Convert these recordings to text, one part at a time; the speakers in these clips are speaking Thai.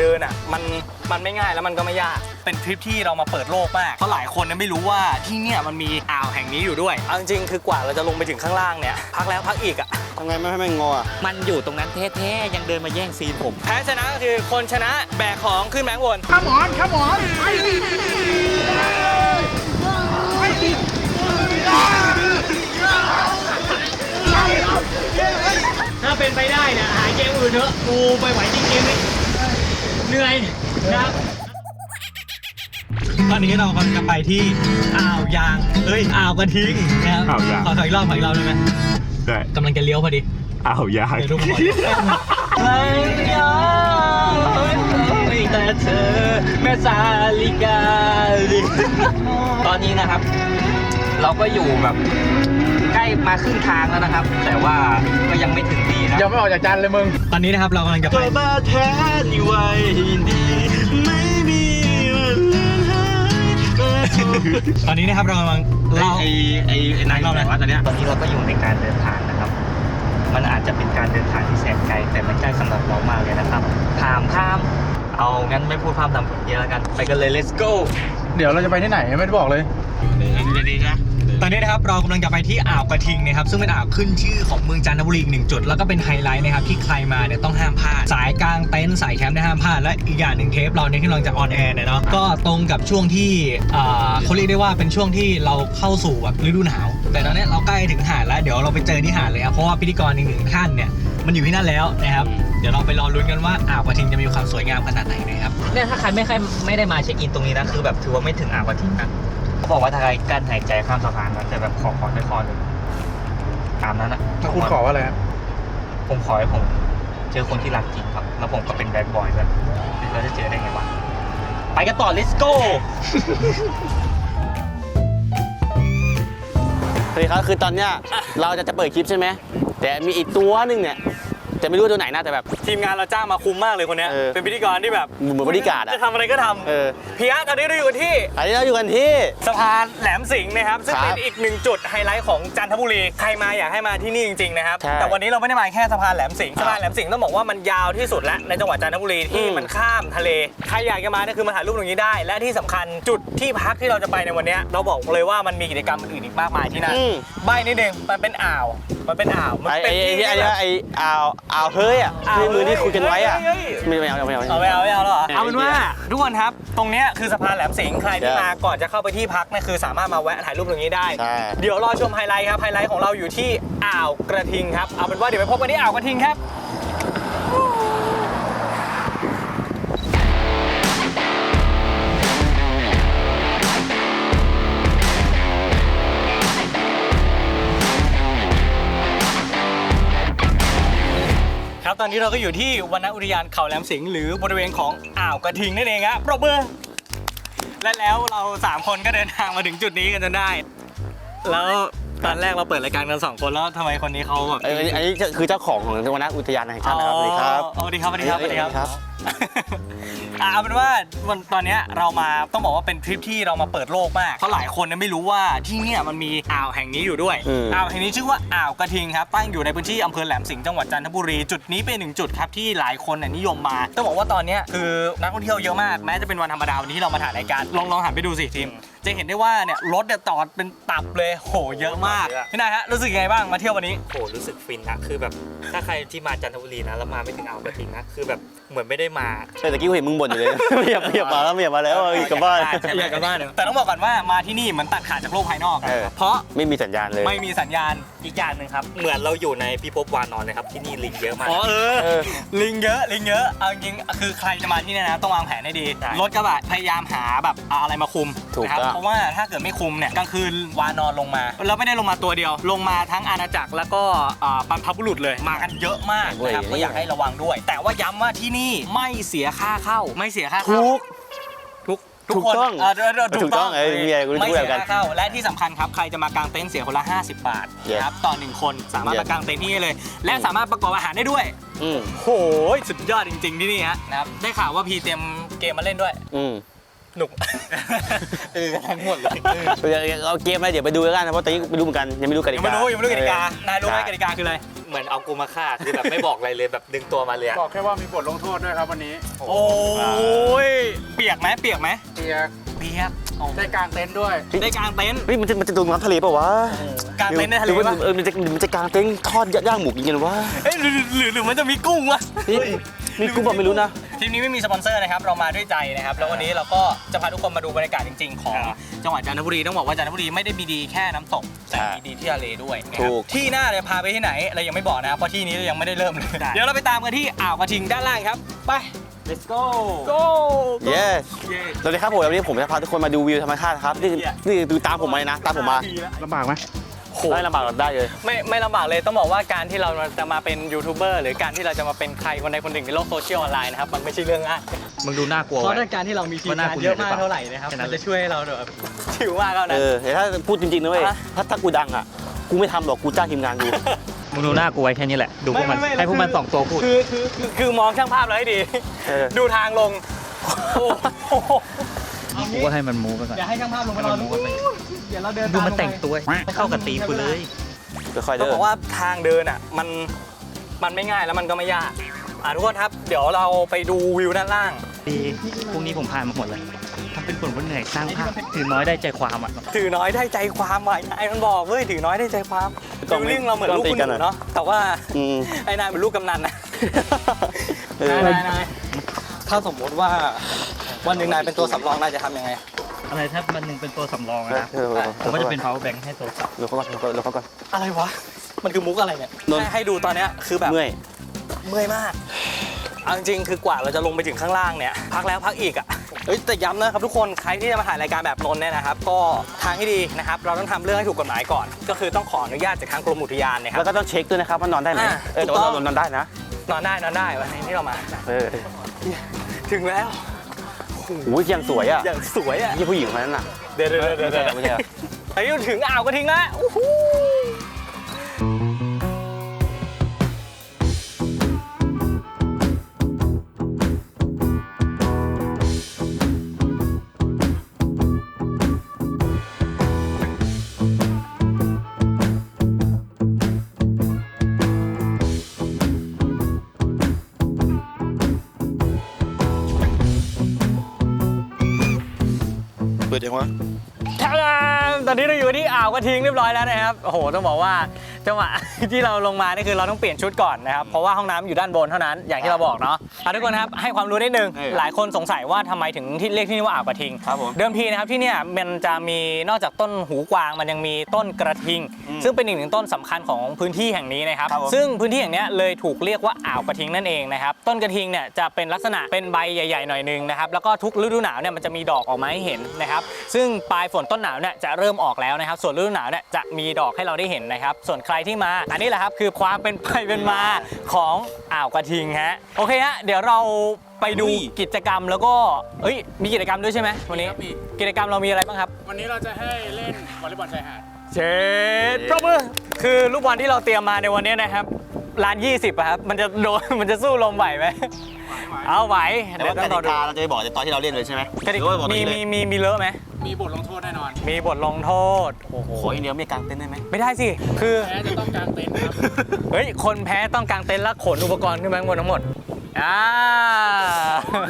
เดินอะมันมันไม่ง่ายแล้วมันก็ไม่ยาก เป็นทริปที่เรามาเปิดโลกมากเพราะหลายคนเนี่ยไม่รู้ว่าที่เนี่ยมันมีอ่าวแห่งนี้อยู่ด้วยเอาจริงๆคือกว่าเราจะลงไปถึงข้างล่างเนี่ยพักแล้วพักอีกอะทำไงไม่ให้มันงออะมันอยู่ตรงนั้นแท้ๆยังเดินมาแย่งซีนผม แพ้ชนะก็คือคนชนะแบกของขึ้นแบงบนถ้าเป็นไปได้เนี่ยหาเกมอื่นเถอะกูไปไหวจริงๆนี่ เหนื่อยนะครับตอนนี้เรากำลังจะไปที่อ่าวยาง เอ้ยอ่าวกระทิงนะครับอ่าวยาง ขอขออีกรอบขออีกรอบได้ไหมได้กำลังจะเลี้ยวพอดี อ้าวยากเดี๋ยวดูก่อนไม่ยอมแต่เธอแม่สาลิกาตอนนี้นะครับ เราก็อยู่แบบใกล้ มาครึ่งทางแล้วนะครับ แต่ว่าก็ยังไม่ถึงดีนะยังไม่ออกจากจานเลยมึง ตอนนี้นะครับเรากำลังจะไป ก็มาแทนนี่ไว้ดีไม่มีวันเลือนหายตอนนี้นะครับเรากำลังเล่าไอ้ไอ้ไอ้นายไหนวะตอนเนี้ยตอนนี้เราก็อยู่ในการเดินทางนะครับ มันอาจจะเป็นการเดินทางที่แสนไกล แต่มันใกล้สำหรับเรามากเลยนะครับถามข้าม เอางั้นไม่พูดพร่ำทำเพลเยอะแล้วกัน ไปกันเลย let's go เดี๋ยวเราจะไปที่ไหนไม่ได้บอกเลย ดีๆนะต อนนี้นะครับเรากำลังจะไปที่อ่าวกระทิงนะครับซึ่งเป็นอ่าวขึ้นชื่อของเมืองจันทบุรีอีกหนึ่งจุดแล้วก็เป็นไฮไลท์นะครับที่ใครมาเนี่ยต้องห้ามพลาดสายกลางเต็นท์สายแคมป์เนี่ยห้ามพลาดและอีกอย่างหนึ่งเทปเราเนี่ยที่กำลังจะออนแอร์เนี่ยเนาะก็ตรงกับช่วงที่เขาเรียกได้ว่าเป็นช่วงที่เราเข้าสู่แบบฤดูหนาว แต่ตอนนี้เราใกล้ถึงหาดแล้วเดี๋ยวเราไปเจอที่หาดเลยครับเพราะว่าพิธีกรอีกหนึ่งท่านเนี่ยมันอยู่ที่นั่นแล้วนะครับเดี๋ยวเราไปรอลุ้นกันว่าอ่าวกระทิงจะมีความสวยงามขนาดไหนนะครับเนี่ยถ้าใครไม่ใครไม่ได้มาเช็คอินตรงนี้นะคือแบบถือว่าไม่ถึงอ่าวกระทิงนะ เขาบอกว่าถ้าใครกั้นหายใจข้ามสะพานนะจะแบบขอขอไม่คอเลยตามนั้นนะถ้าคุณขอว่าอะไรครับผมขอให้ผม เจอคนที่รักจริงครับ แล้วผมก็เป็นแบดบอยแบบเราจะเจอได้ไงวะ ไปกันต่อ let's go สวัสดีครับคือตอนเนี้ยเราจะจะเปิดคลิปใช่ไหม แต่มีอีกตัวหนึ่งเนี่ย แต่ไม่รู้ว่าตัวไหนนะแต่แบบ ทีมงานเราจ้างมาคุ้มมากเลยคนเนี้ยเออเป็นพิธีกรที่แบบเหมือนบริการดอะจะทำอะไรก็ทำเออพี่อาร์ตตอนนี้เราอยู่ที่อันนี้เราอยู่กันที่ สะพานแหลมสิงห์นะครับซึ่งครับเป็นอีกหนึ่งจุดไฮไลท์ของจันทบุรีใครมาอยากให้มาที่นี่จริงๆนะครับใช่แต่วันนี้เราไม่ได้มาแค่สะพานแหลมสิงห์ครับสะพานแหลมสิงห์ต้องบอกว่ามันยาวที่สุดแล้วในจังหวัดจันทบุรีที่อืม มันข้ามทะเลใครอยากจะมาเนี่ยคือมาถ่ายรูปตรงนี้ได้ และที่สำคัญจุดที่พักที่เราจะไปในวันเนี้ยเราบอกเลยว่ามันมีกิจกรรมอื่นๆอีกมากมายที่นั่น อืม ใบนิดนึงมันเป็นอ่าว มันเป็นอ่าว มันไอ้เป็นไอ้ที่ไอ้ที่ไอ้แบบไอ้อ่าวอ่าวเฮ้ยอะอ่าวที่มือที่คุยกันไว้อะเฮ้ยเฮ้ยไม่ไม่เอาไม่เอาไม่เอา เอาไม่เอาไม่เอาแล้วเหรอเออเอาเป็นว่าทุกคนครับ ตรงเนี้ยคือสะพานแหลมสิงห์ใครที่ใช่มาก่อนจะเข้าไปที่พักเนี่ยคือสามารถมาแวะถ่ายรูปตรงนี้ได้ ใช่ เดี๋ยวรอชมไฮไลท์ครับ ไฮไลท์ของเราอยู่ที่อ่าวกระทิงครับ เอาเป็นว่าเดี๋ยวไปพบกันที่อ่าวกระทิงครับ ตอนนี้เราก็อยู่ที่วรรณอุทยานเขาแหลมสิงห์หรือบริเวณของอ่าวกระทิงนั่นเองครับปรบมือและแล้วเราสามคนก็เดินทางมาถึงจุดนี้กันจนได้ แล้ว ตอนแรกเราเปิดรายการกันสองคนแล้วทำไมคนนี้เขาแบบไอ้อันนี้อันนี้คือเจ้าของของวรรณอุทยานแห่งชาตินะครับสวัสดีครับ อ๋อสวัสดีครับสวัสดีครับสวัสดีครับครับอ่าเอาเป็นว่าวันตอนเนี้ยเรามาต้องบอกว่าเป็นทริปที่เรามาเปิดโลกมากเพราะหลายคนเนี่ยไม่รู้ว่าที่เนี่ยมันมีอ่าวแห่งนี้อยู่ด้วยอืม อ่าวแห่งนี้ชื่อว่าอ่าวกระทิงครับตั้งอยู่ในพื้นที่อำเภอแหลมสิงห์จังหวัดจันทบุรีจุดนี้เป็นหนึ่งจุดครับที่หลายคนเนี่ยนิยมมาต้องบอกว่าตอนเนี้ยคือนักท่องเที่ยวเยอะมากแม้จะเป็นวันธรรมดาวันนี้ที่เรามาถ่ายรายการลองลองหันไปดูสิทีม จะเห็นได้ว่าเนี่ยรถเนี่ยจอดเป็นตับเลยโหเยอะมากพี่นายฮะรู้สึกยังไงบ้างมาเที่ยววันนี้โหรู้สึกฟินนะคือแบบถ้าใครที่มาจันทบุรีนะแล้วมาไม่ถึงอ่าวกระทิงนะคือแบบเหมือนไม่ได้มาแต่ตะกี้กูเห็นมึงบ่นอยู่เลยไม่อยากไม่อยากมาแล้วไม่อยากมาแล้วเอาอีกกลับบ้านใช่ไหมอยากกลับบ้านแต่ต้องบอกก่อนว่ามาที่นี่เหมือนตัดขาดจากโลกภายนอกเออเพราะไม่มีสัญญาณเลย ไม่มีสัญญาณอีกอย่างหนึ่งครับเหมือนเราอยู่ในพิภพวานอนเลยครับที่นี่ลิงเยอะมากอ๋อเออเออลิงเยอะลิงเยอะเอาจริงๆคือใครจะมาที่เนี่ยนะต้องวางแผนให้ดีใช่รถกระบะพยายามหาแบบเอาอะไรมาคุมถูกนะครับต้องเพราะว่าถ้าเกิดไม่คุมเนี่ยกลางคืนวานอนลงมา แล้วไม่ได้ลงมาตัวเดียว ลงมาทั้งอาณาจักรแล้วก็อ่าบรรพบุรุษเลยมากันเยอะมากนะครับโอ้ยก็อยากให้ระวังด้วย แต่ว่าย้ำว่าที่นี่ไม่เสียค่าเข้า ไม่เสียค่าเข้า ทุก ทุกทุกถูกคนต้องเออเออเออถูกต้องเออมีอะไรกูรู้ไม่พูดเสียกันค่าเข้า และที่สำคัญครับ ใครจะมากางเต็นท์เสียคนละ 50 บาท Yes นะครับ ต่อหนึ่งคนสามารถ Yes มากางเต็นท์ที่นี่เลย และสามารถประกอบอาหารได้ด้วย อืมโหสุดยอดจริง ๆ ที่นี่ฮะนะครับ ได้ข่าวว่าพีเตรียมเกมมาเล่นด้วย อืม หนุก เออทั้งหมดเลยเออเดี๋ยวเอาเกมอะไรเดี๋ยวไปดูแล้วกันนะเพราะตอนนี้ไม่รู้เหมือนกันยังไม่รู้กติยังกาไม่รู้ยังไม่รู้กติกา นายรู้ไหมกติกาคืออะไรมเหมือนเอากูมาฆ่าคือแบบไม่บอกอะไรเลยแบบดึงตัวมาเลยอะบอกแค่ว่ามีบทลงโทษด้วยครับวันนี้โอ้ย เปียกไหมเปียกไหมเปียกเปียกได้กลางเต็นท์ด้วย ได้กลางเต็นท์เฮ้ยมันจะมันจะโดนน้ำทะเลเปล่าวะกลางเต็นท์ในทะเลหรือว่าปะเออมันจะมันจะกลางเต็นท์ทอดย่างหมูกินกันวะเอ้ยหรือหรือหรือมันจะมีกุ้งวะนี่มีกูบอกไม่รู้นะ ทีมนี้ไม่มีสปอนเซอร์นะครับ เรามาด้วยใจนะครับ แล้ววันนี้เราก็จะพาทุกคนมาดูบรรยากาศจริง ๆ ของจังหวัดจันทบุรีต้องบอกว่าจันทบุรีไม่ได้มีดีแค่น้ำตกแต่มีดีที่ทะเลด้วยนะคถูรับกที่หน้าเลยพาไปที่ไหนเรายังไม่บอกนะครับเพราะที่นี้เรายังไม่ได้เริ่มเลยเดี๋ยวเราไปตามกันที่อ่าวกระทิงด้านล่างครับไป let's go go yes สวัสดีครับผมวันนี้ผมจะพาทุกคนมาดูวิวธรรมชาติครับนี่นี่ดูตามผมมาเลยนะ ตามผมมาลำบากไหม ได้ลำบากได้เลย ไม่ไม่ลำบากเลยต้องบอกว่าการที่เราจะมาเป็นยูทูบเบอร์หรือการที่เราจะมาเป็นใครคนใดคนหนึ่งในโลกโซเชียลออนไลน์นะครับมันไม่ใช่เรื่องง่ายมึงดูน่ากลัวเพราะไว้ในการที่เรามีทีมว่าหน้างานกูเยอะมากเหนื่อยหรือเปล่าเท่าไหร่นะครับแค่นั้มันนจะช่วยให้เราแบบชิวมากเท่านั้เอนอแต่ถ้าพูดจริงๆนะเว้ยอะถ้าถ้ากูดังอะกูไม่ทำหรอกกูจ้างทีมงานกูมึงดูน่ากลัวไว้แค่นี้แหละดูพวกมันไไให้พวกมันสองตัวพูดคือคือคือคือมองช่างภาพเลยให้ดีเออดูทางลงโอ้ โหกูก็ให้มันมูฟไปก่อน เดี๋ยวให้ช่างภาพลงไปรอดูเดี๋ยวเราเดินดูตามันแต่งลไปตัวไม่เข้ากับตีมกูเลยค่อยๆต้อเดิงนบอกว่าทางเดินอะมันมันไม่ง่ายแล้วมันก็ไม่ยากอะทุกคนครับ เดี๋ยวเราไปดูวิวด้านล่างดีพรุ่งนี้ผมผ่านมาหมดเลยทำเป็นผลว่าเหนื่อยสร้างภาพถือน้อยได้ใจความอะถือน้อยได้ใจความว่ะไอ้มันบอกเว้ยถือน้อยได้ใจความกล้องคือเรื่องเราเหมือนลูกคุณหกล้องตีกันนูอะเนาะแต่ว่าอืมไอ้นายเป็นลูกกำนันนะเออนายนายนายถ้าสมมติว่า วันหนึ่งนายเป็นตัวสำรองนายจะทำยังไง อะไรถ้ามันหนึ่งเป็นตัวสำรองอะนะเออเออผมก็จะเป็น power bank ให้โทรศัพท์เดี๋ยวเขาก่อนเดี๋ยวเขาเดี๋ยวเขาก่อน อะไรวะ มันคือมุกอะไรเนี่ยนนท์ให้ให้ดูตอนเนี้ยคือแบบเมื่อย เมื่อยมากเอาจริงๆคือกว่าเราจะลงไปถึงข้างล่างเนี่ยพักแล้วพักอีกอะเฮ้ยแต่ย้ำนะครับทุกคนใครที่จะมาถ่ายรายการแบบนนท์เนี่ยนะครับ ก็ทางที่ดีนะครับ เราต้องทำเรื่องให้ถูกกฎหมายก่อน ก็คือต้องขออนุญาตจากทางกรมอุทยานนะครับแล้วก็ต้องเช็คด้วยนะครับว่านอนได้ไหมอะเออแต่ถูกต้ว่าองนอนนอนได้นะ นอนได้นอนได้วันนี้ที่เรามา เออ ถึงแล้วโอ้ยยังสวยอะอย่างสวยอะยี่ผู้หญิงคนนั้นน่ะเดี๋ยวเดี๋ยวเดี๋ยวเดี๋ยวไม่ใช่เหรอไอ้นี่ถึงอ่าวกระทิงแล้วอู้หู วะท่าดามตอนนี้เราอยู่ที่อ่าวกระทิงเรียบร้อยแล้วนะครับ โอ้โห ต้องบอกว่า จังหวะ ที่เราลงมานี่คือเราต้องเปลี่ยนชุดก่อนนะครับเพราะว่าห้องน้ำอยู่ด้านบนเท่านั้นอย่างที่เราบอกเนาะอะทุกคนครับให้ความรู้นิดนึงเออหลายคนสงสัยว่าทำไมถึงที่เรียกที่นี่ว่าอ่าวกระทิง ครับผมเดิมทีนะครับที่เนี่ยมันจะมีนอกจากต้นหูกวางมันยังมีต้นกระทิง อืมซึ่งเป็นอีกหนึ่งต้นสำคัญของพื้นที่แห่งนี้นะครับครับผม ซึ่งพื้นที่แห่งเนี้ยเลยถูกเรียกว่าอ่าวกระทิงนั่นเองนะครับต้นกระทิงเนี่ยจะเป็นลักษณะเป็นใบใหญ่ ๆ หน่อยนึงนะครับแล้วก็ทุกฤดูหนาวเนี่ยมันจะมีดอกออกมาให้เห็นนะครับซึ่งปลายฝนต้นหนาวเนี่ยจะเริ่มออกแล้วนะครับส่วนฤดูหนาวเนี่ยจะมีดอกให้เราได้เห็นนะครับส่วนใครที่มา อันนี้แหละครับคือความเป็นไปเป็นมาของอ่าวกระทิงฮะโอเคฮะเดี๋ยวเราไปดูกิจกรรมแล้วก็เอ้ยมีกิจกรรมด้วยใช่ไหมวันนี้มีกิจกรรมเรามีอะไรบ้างครับ วันนี้เราจะให้เล่นวอลเลย์บอลชายหาด เชดปรบมือคือลูกบอลที่เราเตรียมมาในวันนี้นะครับล้านยี่สิบครับ มันจะโดน มันจะสู้ลมไหวไหมเอาไหวแต่เดี๋ยว่าวต้องกรอติดูกาเราจะไปบอกในตอนที่เราเล่นเลยใช่ไหมกติหรือว่าบอกตอนมีนี้เลยมีมีมีเลอะไหม มีบทลงโทษแน่นอนมีบทลงโทษ โอ้โห ขออย่างเดียวไม่กางเต็นท์ได้ไหมไม่ได้สิ คือ แพ้จะต้องกางเต็นท์ครับ เฮ้ย คนแพ้ต้องกางเต็นท์แล้วขนอุปกรณ์ขึ้นมาข้างบนทั้งหมด อ่า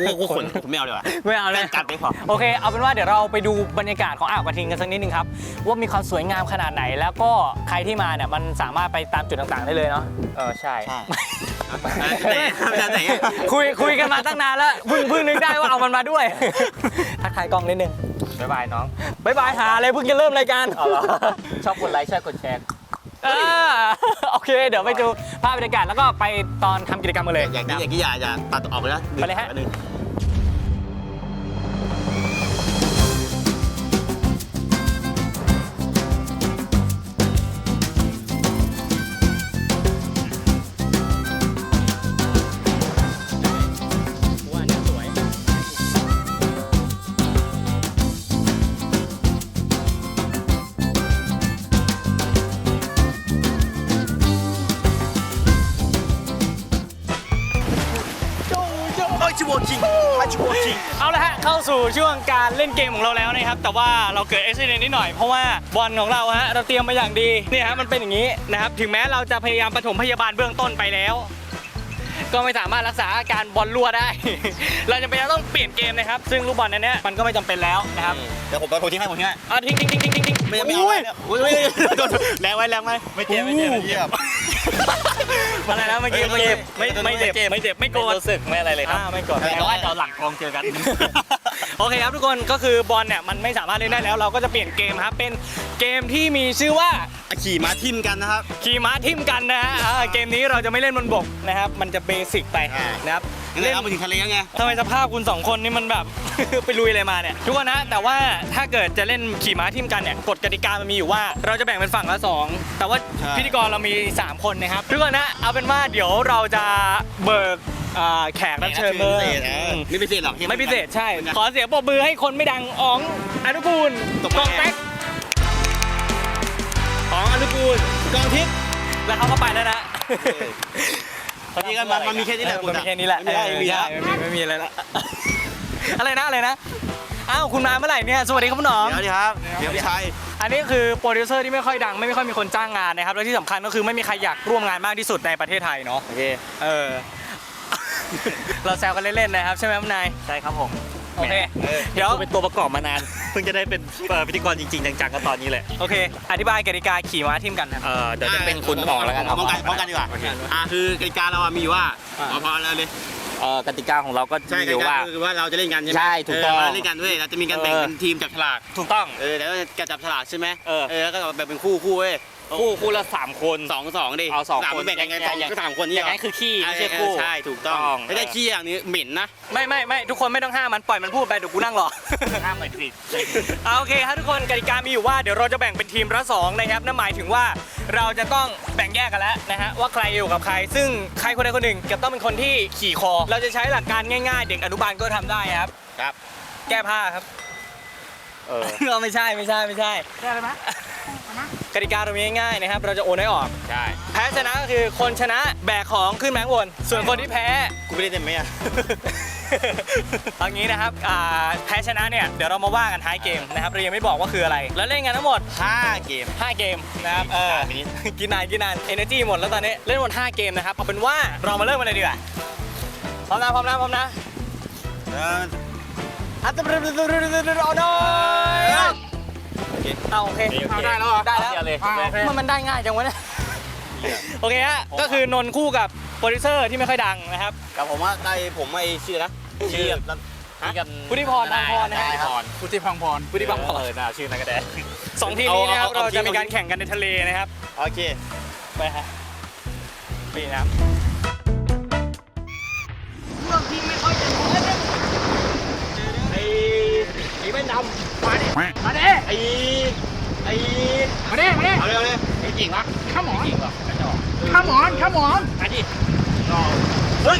กูกูขนผมไม่เอาเลยว่ะไม่เอาเลยกางเต็นท์พอโอเคเอาเป็นว่าเดี๋ยวเราไปดูบรรยากาศของอ่าวกระทิงกันสักนิดนึงครับ ว่ามีความสวยงามขนาดไหน แล้วก็ใครที่มาเนี่ยมันสามารถไปตามจุดต่างๆได้เลยเนาะเออใช่ใช่แต่แต่คุยคุยกันมาตั้งนานแล้วเพิ่งเพิ่งนึกได้ว่าเอามันมาด้วยทักทายกล้องนิดนึงบ๊ายบายน้องบายบายหาเลยเพิ่งจะเริ่มรายการชอบกดไลค์ชอบกดแชร์ อ่าโอเค เดี๋ยวไปดูภาพบรรยากาศแล้วก็ไปตอนทำกิจกรรมกันเลย อย่างนี้อย่างนี้อย่าอย่าตัดออกไปนะไปเลยฮะ อันหนึ่ง สู่ช่วงการเล่นเกมของเราแล้วนะครับ แต่ว่าเราเกิดอุบิเหตุนิดหน่อยเพราะว่าบอลของเราฮะเราเตรียมมาอย่างดีเนี่ยฮะมันเป็นอย่างนี้นะครับ ถึงแม้เราจะพยายามปฐมพยาบาลเบื้องต้นไปแล้ว ก็ไม่สามารถรักษาอาการบอลรั่วได้ เราจะเป็นต้องเปลี่ยนเกมนะครับ ซึ่งลูกบอลนั้นเนี่ยมันก็ไม่จำเป็นแล้วนะครับเดี๋ยวผมไปผมทิ้งให้ผมทิ้งให้อะทิ้งทิ้งทิ้งทิ้งทิ้งทิ้งไม่ไม่เอาไว้เนี่ยอุ้ยแรงไว้แรงไว้ไม่เจ็บไม่เจ็บไม่เจ็บอะไรนะเมื่อกี้ไม่เจ็บไม่ไม่เจ็บไม่เจ็บไม่โกรธรู้สึกไม่อะไรเลยครับอ่าไม่โกรธแต่ว่าเดี๋ยวหลังกองเจอกัน โอเคครับทุกคนก็คือบอลเนี่ยมันไม่สามารถเล่นได้แล้ว เราก็จะเปลี่ยนเกมครับเป็นเกมที่มีชื่อว่าขี่ม้าทิ่มกันนะครับ ขี่ม้าทิ่มกันนะฮะอ่าเกมนี้เราจะไม่เล่นบนบกนะครับ มันจะเบสิกไปอ่านนะครับงั้นเลยเอามาถึงทะเลแล้วไง ทำไมสภาพคุณสองคนนี่มันแบบ ไปลุยอะไรมาเนี่ยทุกคนนะแต่ว่าถ้าเกิดจะเล่นขี่ม้าทิ่มกันเนี่ยกฎกติกามันมีอยู่ว่า เราจะแบ่งเป็นฝั่งละสองแต่ว่าใช่ พิธีกรเรามี 3 คนนะครับทุกคนนะเอาเป็นว่าเดี๋ยวเราจะเบิก อ่าแขกรับเชิญเบอร์พิเศษเออไม่พิเศษหรอกไม่พิเศษใช่ ขอเสียงปรบมือให้คนไม่ดังอ๋องอนุกูลตบมืกอองแท็กอ๋องอนุกูลกองทิพย์แล้วเขาก็ไปแล้วนะตอนนี้ก็มันมันมีแค่นี้แหละเออมันมีแค่นี้แหละไม่ได้ไม่มีใช่แล้วไม่มีไม่มีอะไรละอะไรนะอะไรนะอ้าวคุณมาเมื่อไหร่เนี่ยสวัสดีครับคุณหนอมเดี๋ยวดิครับเดี๋ยวพี่ชัยอันนี้คือโปรดิวเซอร์ที่ไม่ค่อยดังไม่ค่อยมีคนจ้างงานนะครับและที่สำคัญก็คือไม่มีใครอยากร่วมงานมากที่สุดในประเทศไทยเนาะโอเคเออ เราแซวกันเล่นๆนะครับใช่ไหมคุณนายใช่ครับผมโอเคเออเดี๋ยวเป็นตัวประกอบมานาน เพิ่งจะได้เป็นเอ่อพิธีกรจริงๆจังๆก็ตอนนี้แหละโอเค อธิบายกติกาขี่ม้าทิมกันนะเออเดี๋ยวจะเป็นคุณออกแล้วกันป้องกันป้องกันดีกว่าอ่าคือกติกาเราอะมีอยู่ว่าอ่าเอาพอแล้วเลยเออกติกาของเราก็ใช่มีกอติยู่กาว่าคือว่าเราจะเล่นกันใช่ไหมใช่ถูกต้องเเราเล่นกันด้วยเราจะมีการแบ่งเออเป็นทีมจับฉลากถูกต้องเออแล้วจะจับฉลากใช่ไหมเออเออแล้วก็แบ่งเป็นคู่คู่เว้ย คู่คู่ละสามคนสองสองดิเอาสองสามคนแบ่งกันไงอย่าสองอย่างก็สามคนนี่อย่างเหรนั้นคือขี้ไม่เอใช่อคู่ใช่ถูกต้องต้องไม่ได้เออขี้อย่างนี้เหม็นนะไม่ไม่ไม่ทุกคนไม่ต้องห้ามมันปล่อยมันพูดไปเดี๋ยวกูนั่งรอห้ามหน่อยสิเอาโอเคครับทุกคนกติกามีอยู่ว่าเดี๋ยวเราจะแบ่งเป็นทีมละสองนะครับนั่นหมายถึงว่าเราจะต้องแบ่งแยกกันแล้วนะฮะว่าใครอยู่กับใคร ซึ่งใครคนใดคนหนึ่งจะต้องเป็นคนที่ขี่คอ เราจะใช้หลักการง่าย ๆ เด็กอนุบาลก็ทำได้ครับครับ แก้ผ้าครับ เออเราไม่ใช่ไม่ใช่ไม่ใช่ ได้เลยไหมกติกาเรามีง่ายๆนะครับ เราจะโอนให้ออก ใช่ แพ้ชนะก็คือคนชนะแบกของขึ้นแมงวน ส่วนคนที่แพ้ กูไม่ได้เต็มไหมอะ เอางี้นะครับอ่าแพ้ชนะเนี่ย เดี๋ยวเรามาว่ากันท้ายเกมนะครับ เรายังไม่บอกว่าคืออะไร แล้วเล่นกันทั้งหมด ห้าเกม 5 เกมนะครับเออมินิกินนานกินนาน energy หมดแล้วตอนนี้ เล่นหมด5เกมนะครับ เอาเป็นว่าเรามาเริ่มกันเลยดีกว่า พร้อมนะพร้อมนะพร้อมนะ เออ อัตบรึบรึบรึบรึบรึบรึบเอาหน่อยเอาโอเคเอาได้แล้วเหรอได้แล้วเอาเลยอ่าโอเคมันมันได้ง่ายจังวะเนี่ย โอเคฮะ ก็คือนนท์คู่กับโปรดิวเซอร์ที่ไม่ค่อยดังนะครับ กับผมว่าได้ผมไอ้ชื่อนะ ชื่อฮะกันพุทธิพรทางพรนะฮะพุทธิพรพุทธิพังพรพุทธิพังพรเออน่าชื่อนั้นก็ได้สองทีมนี้นะครับเอาเอาเราเอาจะมีทีมการแข่งกันในทะเลนะครับ โอเค ไปฮะนี่นะครับเรื่องที่ไม่ค่อยจะรู้เรื่อง ไอ้ไอ้แว่นดำมาดิมาดิไอ้ไอ้มาดิมาดิเอาเลยเอาเลยไอ้จริงวะข้ามหมอนจริงวะกระจอกข้ามหมอนข้ามหมอนมาดิเฮ้ย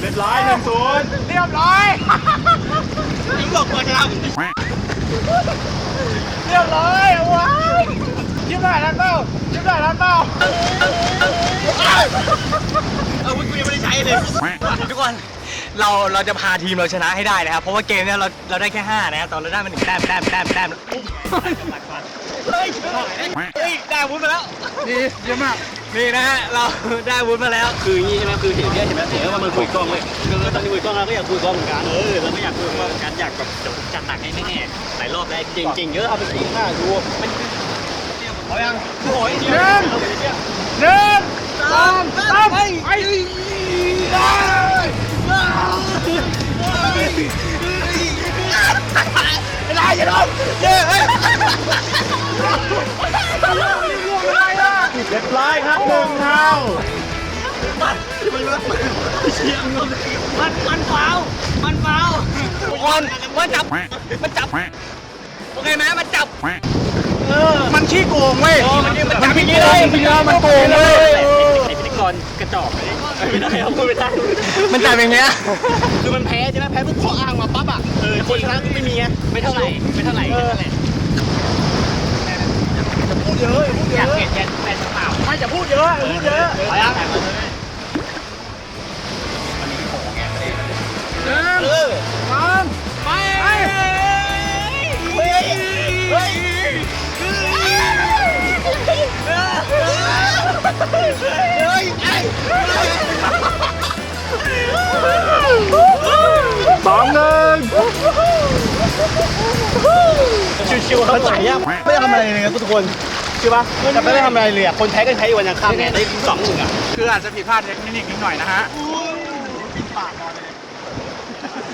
เรียบร้อยหนึ่งศูนย์เรียบร้อยยิงหลบก่อนนะครับเรียบร้อยว้ายยิ้มได้แล้วเปล่ายิ้มได้แล้วเปาเออกูยังไม่ได้ใช้เลยทุกคนเราเราจะพาทีมเราชนะให้ได้นะครับเพราะว่าเกมเนี้ยเราเราได้แค่5นะครับตอนเราได้มาหนึ่งแต้มแต้มแต้มแต้มเฮ้ยเฮ้ยได้อาวุ้นมาแล้วดีเยี่ยมากนี่นะฮะเราได้อาวุ้นมาแล้ว คืออย่างนี้ใช่ไหมคือเห็นเนี่ยเห็นไหมเห็นว่ามันคุยกล้องเลยคือตอนนี้คุยกล้องเราก็อยากคุยกล้องเหมือนกันเออเราไม่อยากคุยว่าการอยากแบบจะจัดหนักให้แน่ๆหลายรอบแล้วจริงๆเยอะเอาไปสี่ห้าดูมันเอายังโอ้ยหนึ่งหนึ่ง สองสามไปไม่ได้อย่าโดนเย้เฮ้ยเรียบร้อยครับหนึ่งเท้ามันมันฟาวมันฟาวทุกคนมันจับมันจับโอเคไหมมันจับมันขี้โกงเว้ยมันจับอขี้ย่เลยมันโกงเลยไอ้พิธีก รกระจอกไม่ได้เอาพูดไม่ได้ มันจ่ายอย่างเงี้คือมันแพ้ใช่ไหมแพ้ปุ๊บขออ้างมาปั๊บอะเออคนชนะก็ไม่มีไงไม่เท่าไหร่ไม่เท่าไหร่แค่นั้นแหละจะพูดเยอะพูดเยอากะเห็นแฟนแฟนเปล่าไม่จะพูดเยอะพูดเยอะไปอะเออไปไปเฮ้ยเฮ้ย เฮ้ยไอ้สองหนึ่งชิวๆมันไหลอะไม่ได้ทำอะไรเลยนะทุกคนใช่ปะแต่ไม่ได้ทำอะไรเลยอะคนแพ้ก็ใช้วันยังค่ำไงได้สองหนึ่งอะคืออาจจะผิดพลาดเทคนิคนิดหน่อยนะฮะ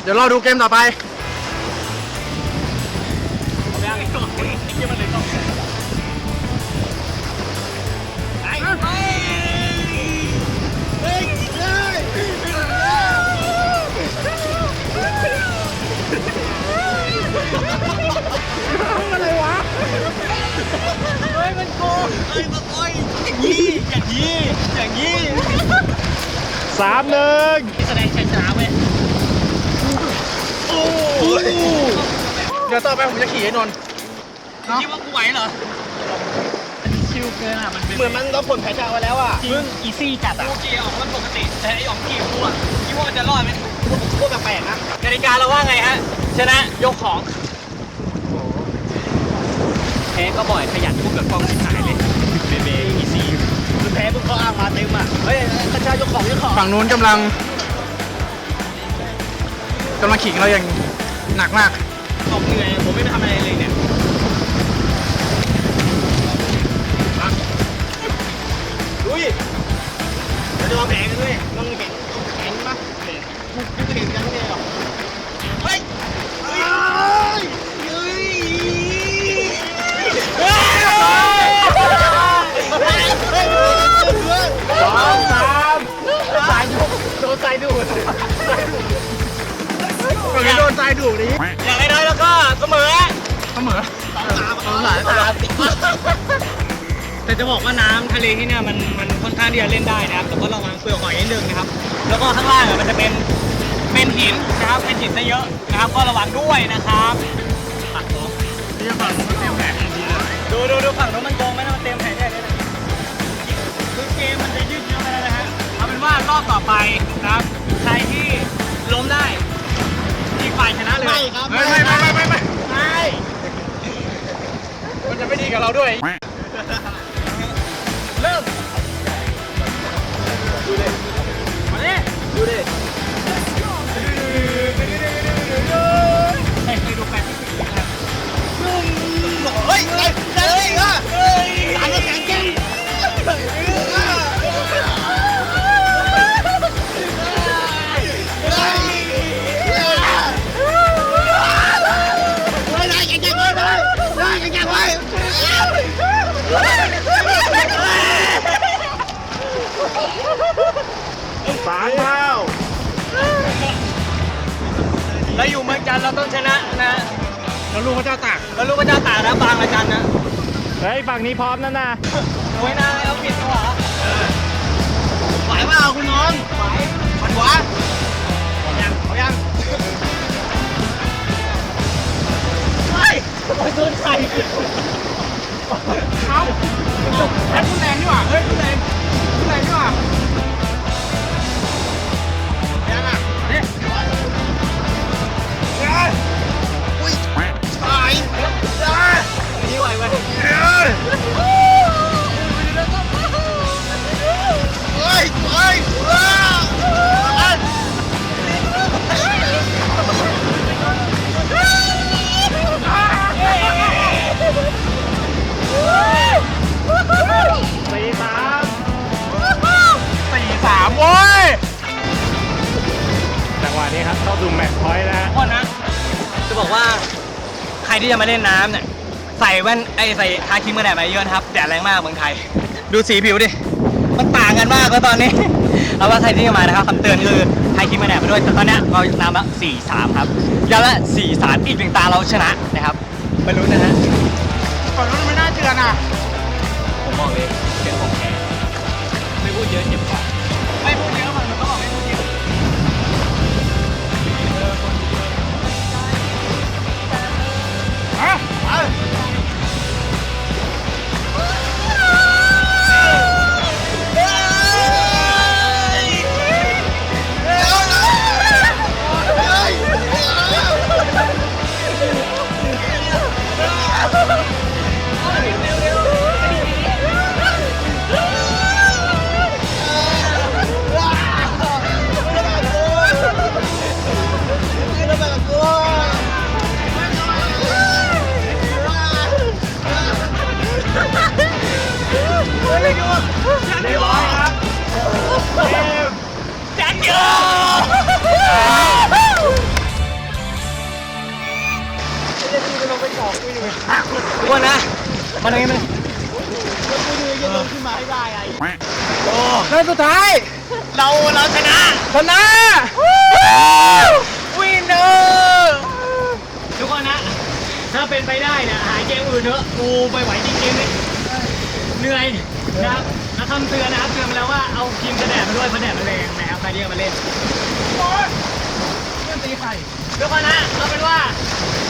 เดี๋ยวเราดูเกมต่อไป สามหนึ่งแสดงชัยชนะเว้ยเดี๋ยวต่อไปผมจะขี่ไอ้นนท์คิดว่ากูไหวเหรอชิวเกินอะมันเป็นเหมือนมันเราผลแพ้ชนะไว้แล้วอะมึงอีซี่จัดอะกูขี่ออกมันปกติ แต่ไอ้ออกขี่กูอะคิดว่ามันจะรอดไหมพวกแปลกๆนะกติกาเราว่าไงฮะชนะยกของแพ้ก็บ่อยขยันพูดกับกล้องหายเลยเบเบอีซี่คือแพ้พวกเขาอ้างมาเต็มอะ เฮ้ยกระชายยกของยกของฝั่งนู้นกำลังกำลังขี่เราอย่างหนักมากตกเหนื่อยผมไม่ไปทำอะไรเลยเนี่ยดุยเราจะวางแผนกันด้วยวางแผนแผนปะแผนกูไม่เห็นกันไม่ไโดนสายดูดฝั่งนี้โดนสายดูดนี้อย่างน้อยๆแล้วก็เสมอเสมอสองสามสามแต่จะบอกว่าน้ำทะเลที่เนี่ยมันมันค่อนข้างที่จะเล่นได้นะครับ แต่ก็ระวังเปลือกหอยนิดนึงนะครับ แล้วก็ข้างล่างมันจะเป็นเป็นหินนะครับเป็นหินซะเยอะนะครับ ก็ระวังด้วยนะครับปักหัวนี่ฝั่งนู้นเตรียมแผนดีนะดูดูดูฝั่งนู้นมันโกงไหมนะมันเต็มแผนใหญ่เลยนะคือเกมมันจะยืดเยื้อไปแล้วนะฮะเอาเป็นว่ารอบต่อไป นะครับ ใครที่ล้มได้อีกฝ่ายชนะเลยไม่ครับไม่ไม่ไม่ไม่ไม่ไม่มันจะไม่ดีกับเราด้วย เริ่มมา เมืองจันทร์เราต้องชนะนะแล้วลูกพระเจ้าตากเรารู้ว่าเจ้าตากนะบางละจันนะเฮ้ยฝั่งนี้พร้อมแล้วนะโอ้ยนะเราผิดตัวเหรอ โว้ยจังหวะนี้ครับเข้าสู่แมตช์พอยต์แล้วโทษนะ จะบอกว่าใครที่จะมาเล่นน้ำเนี่ย ใส่แว่นไอ้ใส่ทาครีมกันแดดมาเยอะนะครับแดดแรงมากเมืองไทย ดูสีผิวดิ มันต่างกันมากแล้วตอนนี้ เอาว่าใครที่จะมานะครับคำเตือนคือทาครีมกันแดดมาด้วยแต่ตอนเนี้ยเรานำละสี่สามครับย้ำละสี่สามอีกหนึ่งตาเราชนะนะครับไม่รู้นะฮะฝั่งนู้นไม่น่าเชื่อนะผมบอกเลยเจ็บของแท้ไม่พูดเยอะเจ็บกว่ ได้ไอ้ในสุดท้าย เราเราชนะชนะวินเนอร์ทุกคนนะ ถ้าเป็นไปได้เนี่ยหาเกมอื่นเถอะกูไปไหวจริงๆเลยเหนื่อยนะครับแล้วคำเตือนนะครับเตือนมาแล้วว่าเอาครีมกระแดดมาด้วยเพราะแดดมันแรงนะครับใครที่จะมาเล่นเพื่อนตีไข่ทุกคนนะเอาเป็นว่า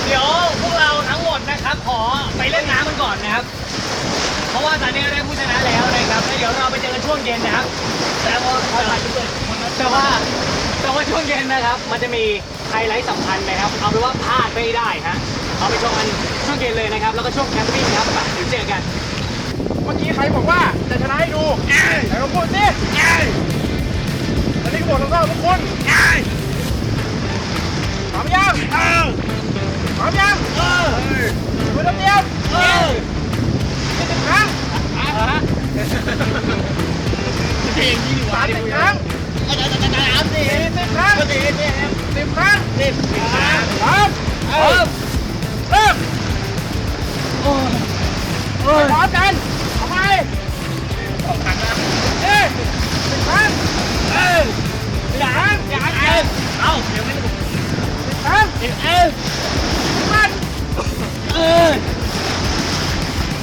เดี๋ยวพวกเราทั้งหมดนะครับ ขอไปเล่นน้ำกันก่อนนะครับเพ ราะว่าตอนนี้ได้ผู้ชนะแล้วนะครับแล้วเดี๋ยวเราไปเจอกันช่วงเย็นนะครับ แต่ว่าแต่ว่าแต่ว่าช่วงเย็นนะครับ มันจะมีไฮไลท์สำคัญนะครับ เอาเป็นว่าพลาดไม่ได้ฮะเอาไปชมกันช่วงเย็นเลยนะครับ แล้วก็ช่วงแคมปิ้งนะครับไปเดี๋ยวเจอกัน เมื่อกี้ใครบอกว่าจะชนะให้ดูไหนลองพูดสิอันนี้ก็บอกแล้วทุกคนพร้อมยังพร้อมยังคุณต้องเตรียมยี่สิบครั้ง เพลงนี้ดีกว่าสามสิบครั้งอาจารย์อาจารย์อาจารย์สิสี่สิบครั้งก็ดีเนี่ยสิบครั้งสิบครั้งพร้อมเริ่มเริ่มพร้อมกันเอาไปสองครั้งนะเอ๊ะสิบครั้งเออสิบครั้งอย่าเอ็นเอาเดี๋ยวไม่สิบครั้งเอ็นมันเออ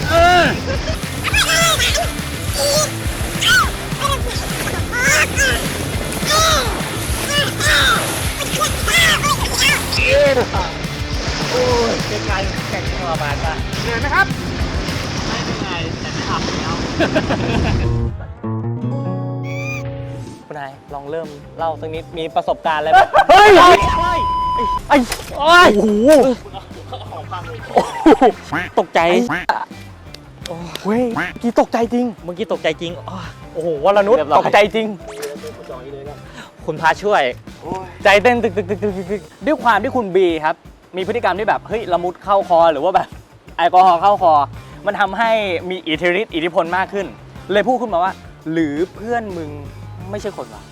เออ เป็นการแข่งที่ทรมานมากเหนื่อยไหมครับ ไม่เป็นไรแต่ไม่ทำแล้วคุณนายลองเริ่มเล่าสักนิดมีประสบการณ์อะไรไหมเฮ้ยไอ้ไอ้โอ้ยโอ้โหตกใจ เฮ้ยกี่ตกใจจริง เมื่อกี้ตกใจจริงอ้อโอ้โหวรนุชเรียบร้อย ตกใจจริง คุณพาช่วย ใจเต้นตึกตึกตึกตึกตึกด้วยความที่คุณบีครับ มีพฤติกรรมที่แบบเฮ้ยละมุดเข้าคอหรือว่าแบบแอลกอฮอล์เข้าคอ มันทำให้มีอิทธิฤทธิ์อิทธิพลมากขึ้น เลยพูดขึ้นมาว่า หรือเพื่อนมึงไม่ใช่คนวะ